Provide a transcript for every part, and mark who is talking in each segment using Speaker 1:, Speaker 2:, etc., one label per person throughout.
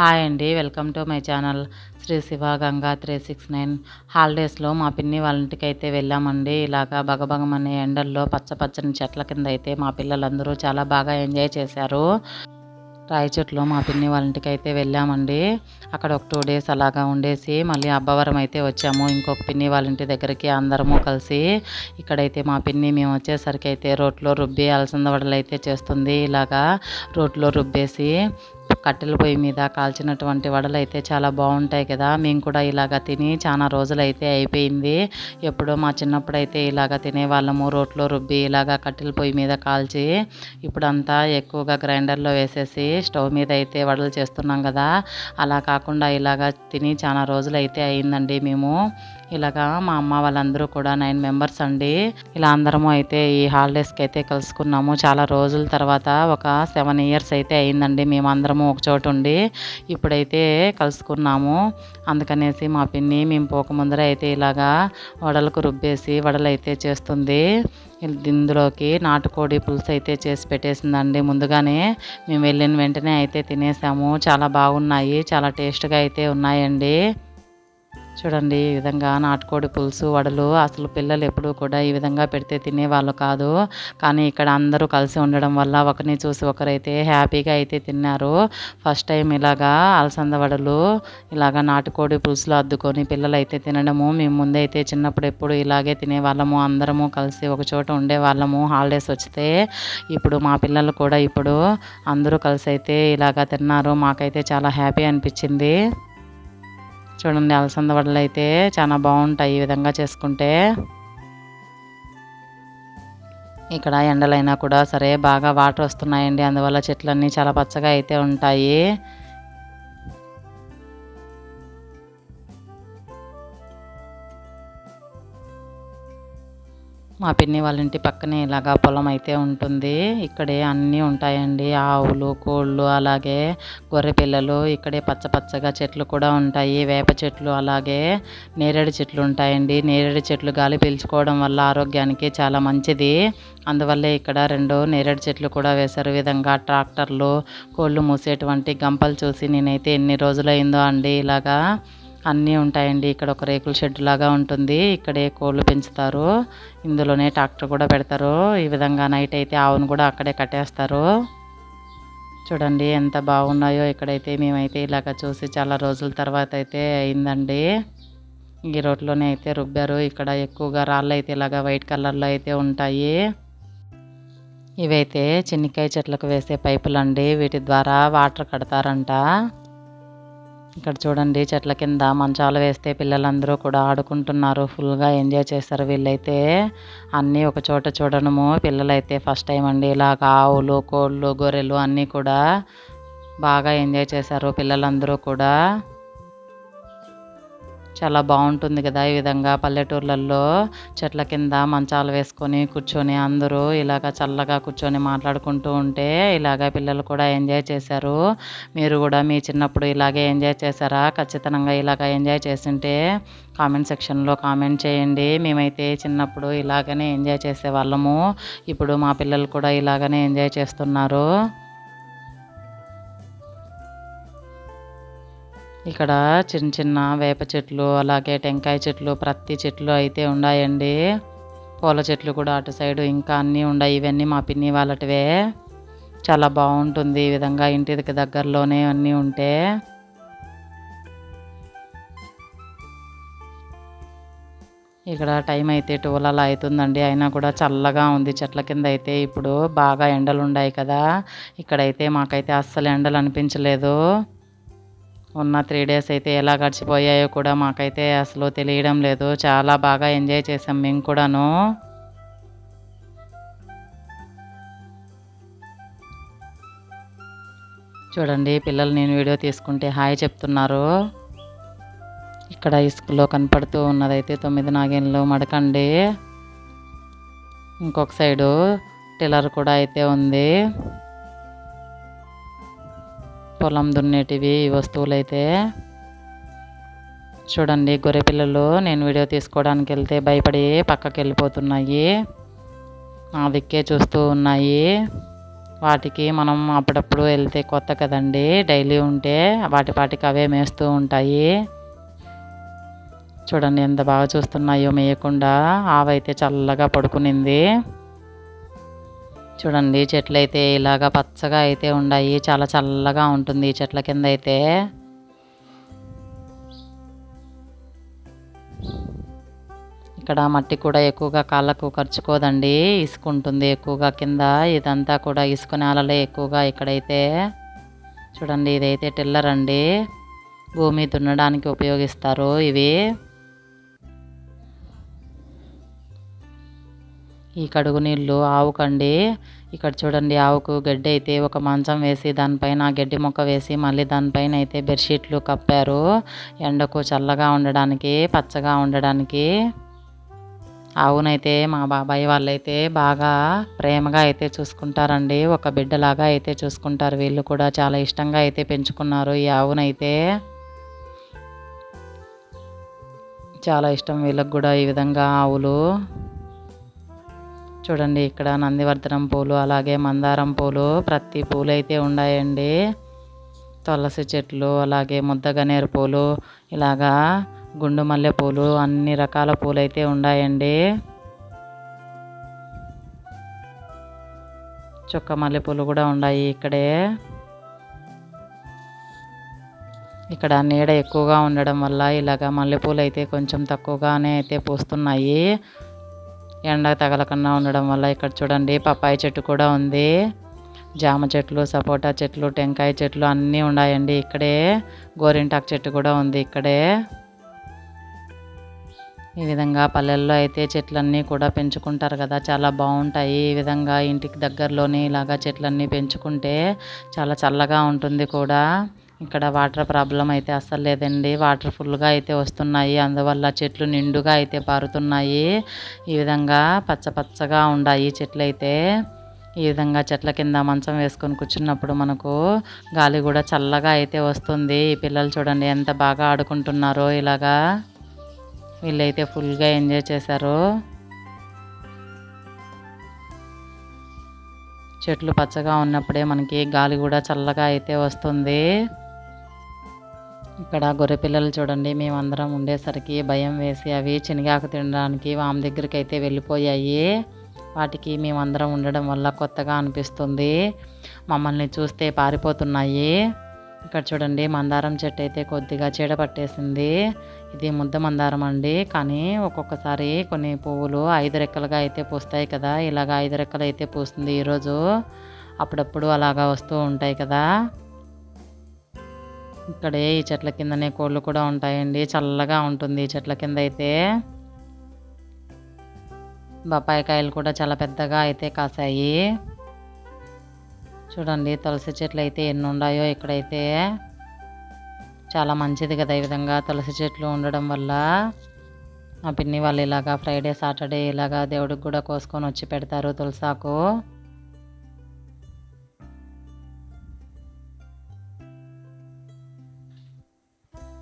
Speaker 1: Hi అండి welcome to my channel Shri Shiva Ganga three six nine. హాలిడేస్లో మా పిన్ని వాళ్ళ ఇంటికి అయితే వెళ్ళామండి. ఇలాగా బగబగమనే ఎండల్లో పచ్చ పచ్చని చెట్ల కింద అయితే మా పిల్లలందరూ చాలా బాగా ఎంజాయ్ చేశారు. రాయి చెట్లు మా పిన్ని వాళ్ళ ఇంటికి అయితే వెళ్ళామండి. అక్కడ ఒక టూ డేస్ అలాగా ఉండేసి మళ్ళీ అబ్బవరం అయితే వచ్చాము. ఇంకొక పిన్ని వాళ్ళ ఇంటి దగ్గరికి అందరము కలిసి ఇక్కడైతే మా పిన్ని మేము వచ్చేసరికి అయితే రోట్లో రుబ్బి అలసంద వడలు అయితే చేస్తుంది. ఇలాగా రోట్లో రుబ్బేసి కట్టెల పొయ్యి మీద కాల్చినటువంటి వడలు అయితే చాలా బాగుంటాయి కదా. మేము కూడా ఇలాగ తిని చాలా రోజులు అయితే అయిపోయింది. ఎప్పుడో మా చిన్నప్పుడు అయితే ఇలాగ తినేవాళ్ళము. రోట్లో రుబ్బి ఇలాగ కట్టెల పొయ్యి మీద కాల్చి ఇప్పుడంతా ఎక్కువగా గ్రైండర్లో వేసేసి స్టవ్ మీద అయితే వడలు చేస్తున్నాం కదా. అలా కాకుండా ఇలాగ తిని చాలా రోజులు అయితే అయిందండి మేము. ఇలాగా మా అమ్మ వాళ్ళందరూ కూడా నైన్ మెంబర్స్ అండి. ఇలా అందరము అయితే ఈ హాలిడేస్కి అయితే కలుసుకున్నాము. చాలా రోజుల తర్వాత ఒక సెవెన్ ఇయర్స్ అయితే అయిందండి. మేమందరము ఒక చోట ఉండి ఇప్పుడైతే కలుసుకున్నాము. అందుకనేసి మా పిన్ని మేము పోకముందర అయితే ఇలాగా వడలకు రుబ్బేసి వడలైతే చేస్తుంది. ఇందులోకి నాటుకోడి పులుసు అయితే చేసి పెట్టేసిందండి. ముందుగానే మేము వెళ్ళిన వెంటనే అయితే తినేసాము. చాలా బాగున్నాయి. చాలా టేస్ట్గా అయితే ఉన్నాయండి. చూడండి ఈ విధంగా నాటుకోడి పులుసు వడలు అసలు పిల్లలు ఎప్పుడూ కూడా ఈ విధంగా పెడితే తినేవాళ్ళు కాదు. కానీ ఇక్కడ అందరూ కలిసి ఉండడం వల్ల ఒకరిని చూసి ఒకరైతే హ్యాపీగా అయితే తిన్నారు. ఫస్ట్ టైం ఇలాగా అలసంద వడలు ఇలాగా నాటుకోడి పులుసులు అద్దుకొని పిల్లలు అయితే తినడము మేము ముందైతే చిన్నప్పుడు ఎప్పుడు ఇలాగే తినేవాళ్ళము. అందరము కలిసి ఒక చోట ఉండేవాళ్ళము. హాలిడేస్ వస్తే ఇప్పుడు మా పిల్లలు కూడా ఇప్పుడు అందరూ కలిసి అయితే ఇలాగా తిన్నారు. మాకైతే చాలా హ్యాపీ అనిపించింది. చూడండి అలసంద వడలు అయితే చాలా బాగుంటాయి ఈ విధంగా చేసుకుంటే. ఇక్కడ ఎండలైనా కూడా సరే బాగా వాటర్ వస్తున్నాయండి. అందువల్ల చెట్లన్నీ చాలా పచ్చగా అయితే ఉంటాయి. మా పిన్ని వాళ్ళ ఇంటి పక్కనే ఇలాగా పొలం అయితే ఉంటుంది. ఇక్కడే అన్నీ ఉంటాయండి. ఆవులు కోళ్ళు అలాగే గొర్రె పిల్లలు ఇక్కడే పచ్చ పచ్చగా చెట్లు కూడా ఉంటాయి. వేప చెట్లు అలాగే నేరేడు చెట్లు ఉంటాయండి. నేరేడు చెట్లు గాలి పీల్చుకోవడం వల్ల ఆరోగ్యానికి చాలా మంచిది. అందువల్లే ఇక్కడ రెండు నేరేడు చెట్లు కూడా వేశారు. విధంగా ట్రాక్టర్లు కోళ్ళు మూసేటువంటి గంపలు చూసి నేనైతే ఎన్ని రోజులైందో అండి ఇలాగా అన్నీ ఉంటాయండి. ఇక్కడ ఒక రేకుల షెడ్ లాగా ఉంటుంది. ఇక్కడే కోళ్ళు పెంచుతారు. ఇందులోనే ట్రాక్టర్ కూడా పెడతారు. ఈ విధంగా నైట్ అయితే ఆవును కూడా అక్కడే కట్టేస్తారు. చూడండి ఎంత బాగున్నాయో ఇక్కడైతే మేమైతే ఇలాగ చూసి చాలా రోజుల తర్వాత అయితే అయిందండి. ఈ రోడ్లోనే అయితే రుబ్బారు. ఇక్కడ ఎక్కువగా రాళ్ళు అయితే ఇలాగ వైట్ కలర్లో అయితే ఉంటాయి. ఇవైతే చిన్నికాయ చెట్లకు వేసే పైపులండి. వీటి ద్వారా వాటర్ కడతారంట. ఇక్కడ చూడండి చెట్ల కింద మంచాలు వేస్తే పిల్లలందరూ కూడా ఆడుకుంటున్నారు. ఫుల్గా ఎంజాయ్ చేస్తారు వీళ్ళైతే. అన్నీ ఒక చోట చూడడము. పిల్లలైతే ఫస్ట్ టైం అండి. ఇలాగ ఆవులు కోళ్ళు గొర్రెలు అన్నీ కూడా బాగా ఎంజాయ్ చేశారు పిల్లలందరూ కూడా. చాలా బాగుంటుంది కదా ఈ విధంగా పల్లెటూర్లలో చెట్ల కింద మంచాలు వేసుకొని కూర్చొని అందరూ ఇలాగ చల్లగా కూర్చొని మాట్లాడుకుంటూ ఉంటే ఇలాగ పిల్లలు కూడా ఎంజాయ్ చేశారు. మీరు కూడా మీ చిన్నప్పుడు ఇలాగే ఎంజాయ్ చేశారా? ఖచ్చితంగా ఇలాగ ఎంజాయ్ చేసింటే కామెంట్ సెక్షన్లో కామెంట్ చేయండి. మేమైతే చిన్నప్పుడు ఇలాగనే ఎంజాయ్ చేసేవాళ్ళము. ఇప్పుడు మా పిల్లలు కూడా ఇలాగనే ఎంజాయ్ చేస్తున్నారు. ఇక్కడ చిన్న చిన్న వేప చెట్లు అలాగే టెంకాయ చెట్లు ప్రతి చెట్లు అయితే ఉన్నాయండి పూల చెట్లు కూడా అటు సైడు ఇంకా అన్నీ ఉన్నాయి ఇవన్నీ మా పిన్ని వాళ్ళటివే. చాలా బాగుంటుంది ఈ విధంగా ఇంటికి దగ్గరలోనే అన్నీ ఉంటే. ఇక్కడ టైం అయితే టూల్ అలా అవుతుందండి. అయినా కూడా చల్లగా ఉంది. చెట్ల కింద అయితే ఇప్పుడు బాగా ఎండలు ఉన్నాయి కదా. ఇక్కడైతే మాకైతే అస్సలు ఎండలు అనిపించలేదు. ఉన్న త్రీ డేస్ అయితే ఎలా గడిచిపోయాయో కూడా మాకైతే అసలు తెలియడం లేదు. చాలా బాగా ఎంజాయ్ చేసాం మేము కూడాను. చూడండి పిల్లలు నేను వీడియో తీసుకుంటే హాయ్ చెప్తున్నారు. ఇక్కడ ఇసుకలో కనపడుతూ ఉన్నదైతే తొమ్మిది నాగేళ్ళు మడకండి. ఇంకొక సైడు టిల్లర్ కూడా అయితే ఉంది. పొలం దున్నేటివి ఈ వస్తువులైతే. చూడండి గొర్రె పిల్లలు నేను వీడియో తీసుకోవడానికి వెళ్తే భయపడి పక్కకి వెళ్ళిపోతున్నాయి నా దిక్కే చూస్తూ ఉన్నాయి. వాటికి మనం అప్పుడప్పుడు వెళ్తే కొత్త కదండి డైలీ ఉంటే వాటి పాటికి అవే మేస్తూ ఉంటాయి. చూడండి ఎంత బాగా చూస్తున్నాయో మేయకుండా ఆవైతే చల్లగా పడుకునింది. చూడండి చెట్లు అయితే ఇలాగా పచ్చగా అయితే ఉన్నాయి చాలా చల్లగా ఉంటుంది ఈ చెట్ల కింద అయితే ఇక్కడ మట్టి కూడా ఎక్కువగా కాళ్ళకు ఖర్చుకోదండి ఇసుక ఉంటుంది ఎక్కువగా కింద. ఇదంతా కూడా ఇసుక నేలలే ఎక్కువగా ఇక్కడైతే. చూడండి ఇదైతే టిల్లర్ అండి. భూమి దున్నడానికి ఉపయోగిస్తారు ఇవి. ఈ కడుగు నీళ్ళు ఆవుకండి ఇక్కడ చూడండి ఆవుకు గడ్డి అయితే ఒక మంచం వేసి దానిపైన గడ్డి మొక్క వేసి మళ్ళీ దానిపైన అయితే బెడ్షీట్లు కప్పారు. ఎండకు చల్లగా ఉండడానికి పచ్చగా ఉండడానికి. ఆవునైతే మా బాబాయ్ వాళ్ళైతే బాగా ప్రేమగా అయితే చూసుకుంటారండి. ఒక బిడ్డలాగా అయితే చూసుకుంటారు. వీళ్ళు కూడా చాలా ఇష్టంగా అయితే పెంచుకున్నారు ఈ ఆవునైతే. చాలా ఇష్టం వీళ్ళకి కూడా ఈ విధంగా ఆవులు. చూడండి ఇక్కడ నందివర్ధనం పూలు అలాగే మందారం పూలు ప్రతి పూలు అయితే ఉన్నాయండి తులసి చెట్లు అలాగే ముద్దగనేరు పూలు ఇలాగా గుండు మల్లె పూలు అన్ని రకాల పూలు అయితే ఉన్నాయండి చుక్క మల్లె పూలు కూడా ఉన్నాయి ఇక్కడే. ఇక్కడ నీడ ఎక్కువగా ఉండడం వల్ల ఇలాగ మల్లెపూలు అయితే కొంచెం తక్కువగానే అయితే పూస్తున్నాయి. ఎండ తగలకుండా ఉండడం వల్ల ఇక్కడ చూడండి పప్పాయి చెట్టు కూడా ఉంది. జామ చెట్లు సపోటా చెట్లు టెంకాయ చెట్లు అన్నీ ఉన్నాయండి. ఇక్కడే గోరింటాకు చెట్టు కూడా ఉంది ఇక్కడే. ఈ విధంగా పల్లెల్లో అయితే చెట్లన్నీ కూడా పెంచుకుంటారు కదా. చాలా బాగుంటాయి. ఈ విధంగా ఇంటికి దగ్గరలోనే ఇలాగా చెట్లన్నీ పెంచుకుంటే చాలా చల్లగా ఉంటుంది కూడా. ఇక్కడ వాటర్ ప్రాబ్లం అయితే అస్సలు లేదండి. వాటర్ ఫుల్గా అయితే వస్తున్నాయి. అందువల్ల చెట్లు నిండుగా అయితే పారుతున్నాయి. ఈ విధంగా పచ్చ పచ్చగా ఉన్నాయి చెట్లు అయితే. ఈ విధంగా చెట్ల కింద మంచం వేసుకొని కూర్చున్నప్పుడు మనకు గాలి కూడా చల్లగా అయితే వస్తుంది. ఈ పిల్లలు చూడండి ఎంత బాగా ఆడుకుంటున్నారో ఇలాగా. వీళ్ళైతే ఫుల్గా ఎంజాయ్ చేశారు. చెట్లు పచ్చగా ఉన్నప్పుడే మనకి గాలి కూడా చల్లగా అయితే వస్తుంది. ఇక్కడ గొర్రె పిల్లలు చూడండి మేమందరం ఉండేసరికి భయం వేసి అవి శనగాకు తినడానికి వామ్ దగ్గరికి అయితే వెళ్ళిపోయాయి. వాటికి మేమందరం ఉండడం వల్ల కొత్తగా అనిపిస్తుంది. మమ్మల్ని చూస్తే పారిపోతున్నాయి. ఇక్కడ చూడండి మందారం చెట్టు అయితే కొద్దిగా చీడ పట్టేసింది. ఇది ముద్ద మందారం అండి. కానీ ఒక్కొక్కసారి కొన్ని పువ్వులు ఐదు రెక్కలుగా అయితే పూస్తాయి కదా. ఇలాగ ఐదు రెక్కలు అయితే పూస్తుంది ఈరోజు. అప్పుడప్పుడు అలాగా వస్తూ ఉంటాయి కదా. ఇక్కడే ఈ చెట్ల కిందనే కోళ్ళు కూడా ఉంటాయండి. చల్లగా ఉంటుంది ఈ చెట్ల కింద అయితే బొప్పాయి కాయలు కూడా చాలా పెద్దగా అయితే కాసాయి. చూడండి తులసి చెట్లు అయితే ఎన్ని ఉన్నాయో ఇక్కడైతే. చాలా మంచిది కదా ఈ విధంగా తులసి చెట్లు ఉండడం వల్ల. మా పిన్ని వాళ్ళు ఇలాగా ఫ్రైడే సాటర్డే ఇలాగా దేవుడికి కూడా కోసుకొని వచ్చి పెడతారు తులసాకు.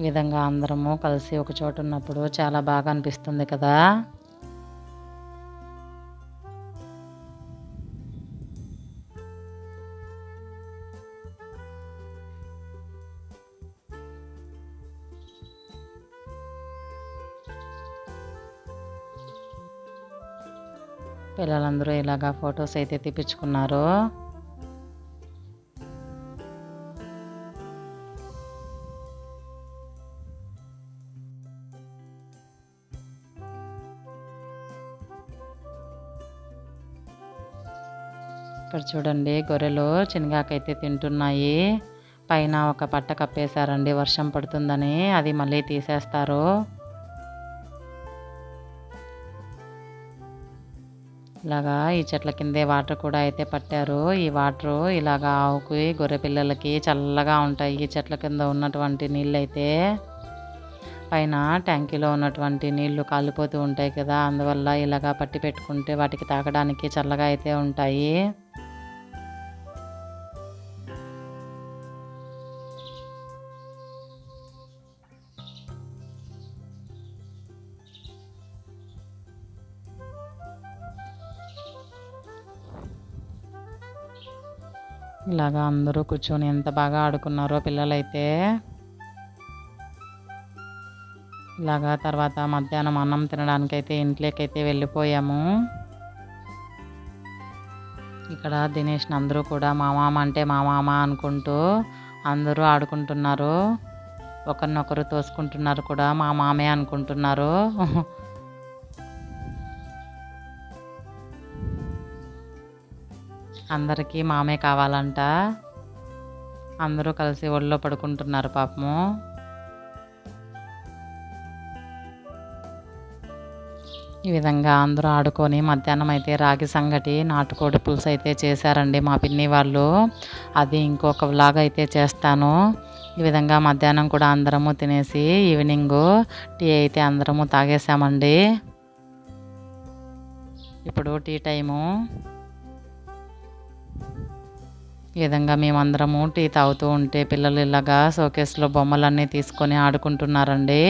Speaker 1: ఈ విధంగా అందరము కలిసి ఒక చోట ఉన్నప్పుడు చాలా బాగా అనిపిస్తుంది కదా? పిల్లలందరూ ఇలాగా ఫొటోస్ అయితే తెప్పించుకున్నారు ఇక్కడ చూడండి గొర్రెలు శనగాకైతే తింటున్నాయి. పైన ఒక పట్ట కప్పేశారండి వర్షం పడుతుందని. అది మళ్ళీ తీసేస్తారు. ఇలాగా ఈ చెట్ల కిందే వాటర్ కూడా అయితే పట్టారు. ఈ వాటర్ ఇలాగా ఆవుకి గొర్రె పిల్లలకి చల్లగా ఉంటాయి. ఈ చెట్ల కింద ఉన్నటువంటి నీళ్ళు అయితే పైన ట్యాంకీలో ఉన్నటువంటి నీళ్ళు కాలిపోతూ ఉంటాయి కదా. అందువల్ల ఇలాగా పట్టి పెట్టుకుంటే వాటికి తాగడానికి చల్లగా అయితే ఉంటాయి. ఇలాగా అందరూ కూర్చొని ఎంత బాగా ఆడుకున్నారో పిల్లలైతే. ఇలాగా తర్వాత మధ్యాహ్నం అన్నం తినడానికైతే ఇంట్లోకైతే వెళ్ళిపోయాము. ఇక్కడ దినేష్ని అందరూ కూడా మా మామ అంటే మా మామ అనుకుంటూ అందరూ ఆడుకుంటున్నారు. ఒకరినొకరు తోసుకుంటున్నారు కూడా మా మామే అనుకుంటున్నారు. అందరికీ మామే కావాలంట. అందరూ కలిసి ఒళ్ళో పడుకుంటున్నారు పాపము. ఈ విధంగా అందరూ ఆడుకొని మధ్యాహ్నం అయితే రాగి సంగటి నాటుకోడి పులుసు అయితే చేశారండి మా పిన్ని వాళ్ళు. అది ఇంకొక వ్లాగ్ అయితే చేస్తాను. ఈ విధంగా మధ్యాహ్నం కూడా అందరము తినేసి ఈవినింగ్ టీ అయితే అందరము తాగేసామండి ఇప్పుడు టీ టైము. ఈ విధంగా మేమందరము టీ తాగుతూ ఉంటే పిల్లలు ఇలాగా షోకేస్లో బొమ్మలన్నీ తీసుకొని ఆడుకుంటున్నారండి.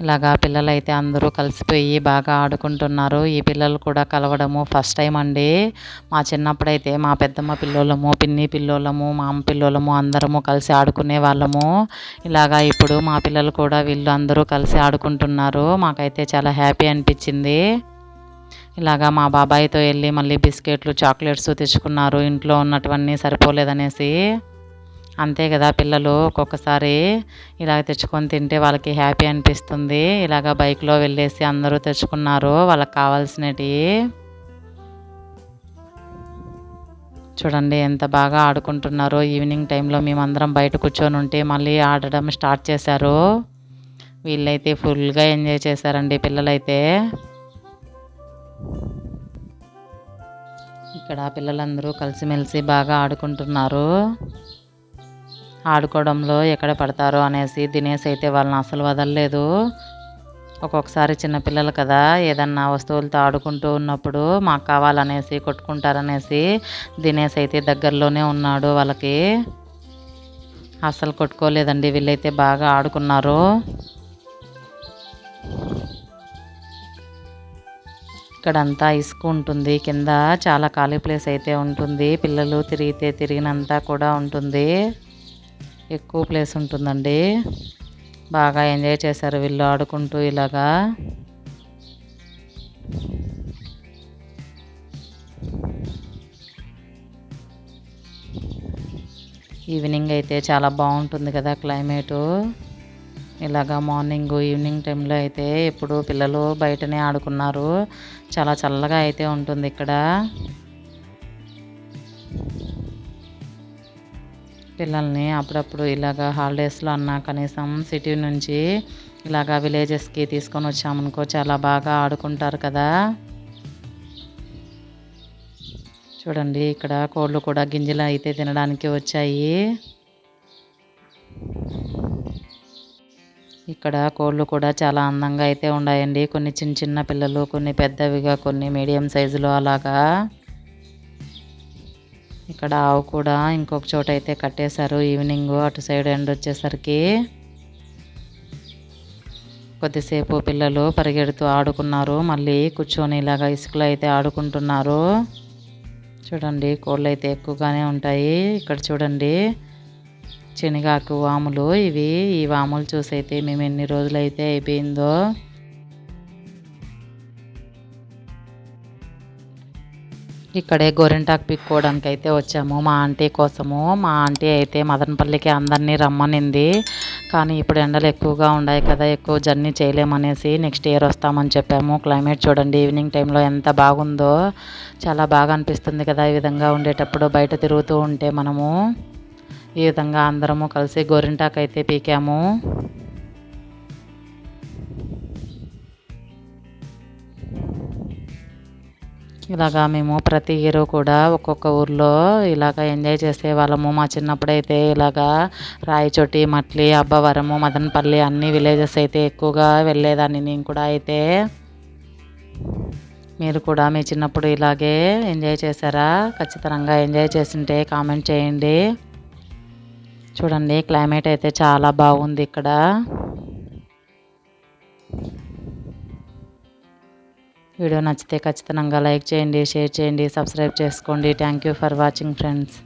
Speaker 1: ఇలాగా పిల్లలైతే అందరూ కలిసిపోయి బాగా ఆడుకుంటున్నారు. ఈ పిల్లలు కూడా కలవడము ఫస్ట్ టైం అండి. మా చిన్నప్పుడైతే మా పెద్దమ్మ పిల్లోళ్ళము పిన్ని పిల్లోళ్ళము మా అమ్మ పిల్లోళ్ళము అందరము కలిసి ఆడుకునే వాళ్ళము. ఇలాగా ఇప్పుడు మా పిల్లలు కూడా వీళ్ళు అందరూ కలిసి ఆడుకుంటున్నారు. మాకైతే చాలా హ్యాపీ అనిపించింది. ఇలాగా మా బాబాయ్తో వెళ్ళి మళ్ళీ బిస్కెట్లు చాక్లెట్స్ తెచ్చుకున్నారు. ఇంట్లో ఉన్నటువన్నీ సరిపోలేదనేసి. అంతే కదా పిల్లలు ఒక్కొక్కసారి ఇలాగ తెచ్చుకొని తింటే వాళ్ళకి హ్యాపీ అనిపిస్తుంది. ఇలాగ బైక్లో వెళ్ళేసి అందరూ తెచ్చుకున్నారు వాళ్ళకి కావాల్సినవి. చూడండి ఎంత బాగా ఆడుకుంటున్నారో. ఈవినింగ్ టైంలో మేమందరం బయట కూర్చొని ఉంటే మళ్ళీ ఆడడం స్టార్ట్ చేశారు. వీళ్ళైతే ఫుల్గా ఎంజాయ్ చేశారండి పిల్లలైతే. ఇక్కడ పిల్లలందరూ కలిసిమెలిసి బాగా ఆడుకుంటున్నారు. ఆడుకోవడంలో ఎక్కడ పడతారో అనేసి దినేష్ అయితే వాళ్ళని అసలు వదలలేదు. ఒక్కొక్కసారి చిన్నపిల్లలు కదా ఏదన్నా వస్తువులతో ఆడుకుంటూ ఉన్నప్పుడు మాకు కావాలనేసి కొట్టుకుంటారనేసి దినేష్ అయితే దగ్గరలోనే ఉన్నాడు వాళ్ళకి. అసలు కొట్టుకోలేదండి వీళ్ళైతే బాగా ఆడుకున్నారు. ఇక్కడంతా ఇసుక ఉంటుంది. కింద చాలా ఖాళీ ప్లేస్ అయితే ఉంటుంది. పిల్లలు తిరిగితే తిరిగినంతా కూడా ఉంటుంది. ఎక్కువ ప్లేస్ ఉంటుందండి. బాగా ఎంజాయ్ చేశారు వీళ్ళు ఆడుకుంటూ ఇలాగా. ఈవినింగ్ అయితే చాలా బాగుంటుంది కదా క్లైమేటు. ఇలాగా మార్నింగ్ ఈవినింగ్ టైంలో అయితే ఎప్పుడు పిల్లలు బయటనే ఆడుకున్నారు. చాలా చల్లగా అయితే ఉంటుంది ఇక్కడ. పిల్లల్ని అప్పుడప్పుడు ఇలాగా హాలిడేస్లో అన్నా కనీసం సిటీ నుంచి ఇలాగా విలేజెస్కి తీసుకొని వచ్చామనుకో చాలా బాగా ఆడుకుంటారు కదా. చూడండి ఇక్కడ కోళ్ళు కూడా గింజలు అయితే తినడానికి వచ్చాయి. ఇక్కడ కోళ్ళు కూడా చాలా అందంగా అయితే ఉన్నాయండి. కొన్ని చిన్న చిన్న పిల్లలు కొన్ని పెద్దవిగా కొన్ని మీడియం సైజులో అలాగా. ఇక్కడ ఆవు కూడా ఇంకొక చోట అయితే కట్టేశారు. ఈవినింగ్ అటు సైడ్ ఎండ్ వచ్చేసరికి కొద్దిసేపు పిల్లలు పరిగెడుతూ ఆడుకున్నారు. మళ్ళీ కూర్చొని ఇలాగా ఇసుకలో అయితే ఆడుకుంటున్నారు. చూడండి కోళ్ళు అయితే ఎక్కువగానే ఉంటాయి. ఇక్కడ చూడండి శనగాకు వాములు ఇవి ఈ వాములు చూసైతే మేము ఎన్ని రోజులైతే అయిపోయిందో. ఇక్కడే గోరింటాకు పిక్కోవడానికి అయితే వచ్చాము. మా ఆంటీ కోసము. మా ఆంటీ అయితే మదనపల్లికి అందరినీ రమ్మనింది. కానీ ఇప్పుడు ఎండలు ఎక్కువగా ఉన్నాయి కదా ఎక్కువ జర్నీ చేయలేమనేసి నెక్స్ట్ ఇయర్ వస్తామని చెప్పాము. క్లైమేట్ చూడండి ఈవినింగ్ టైంలో ఎంత బాగుందో. చాలా బాగా అనిపిస్తుంది కదా ఈ విధంగా ఉండేటప్పుడు బయట తిరుగుతూ ఉంటే మనము. ఈ విధంగా అందరము కలిసి గోరింటాకు అయితే పీకాము. ఇలాగా మేము ప్రతి ఇయర్ కూడా ఒక్కొక్క ఊర్లో ఇలాగ ఎంజాయ్ చేసే వాళ్ళము. మా చిన్నప్పుడైతే ఇలాగా రాయచోటి మట్లి అబ్బవరము మదనపల్లి అన్ని విలేజెస్ అయితే ఎక్కువగా వెళ్ళేదాన్ని. నేను కూడా అయితే మీరు కూడా మీ చిన్నప్పుడు ఇలాగే ఎంజాయ్ చేశారా? ఖచ్చితంగా ఎంజాయ్ చేసింటే కామెంట్ చేయండి. చూడండి క్లైమేట్ అయితే చాలా బాగుంది ఇక్కడ. వీడియో నచ్చితే ఖచ్చితంగా లైక్ చేయండి షేర్ చేయండి సబ్స్క్రైబ్ చేసుకోండి. Thank you for watching friends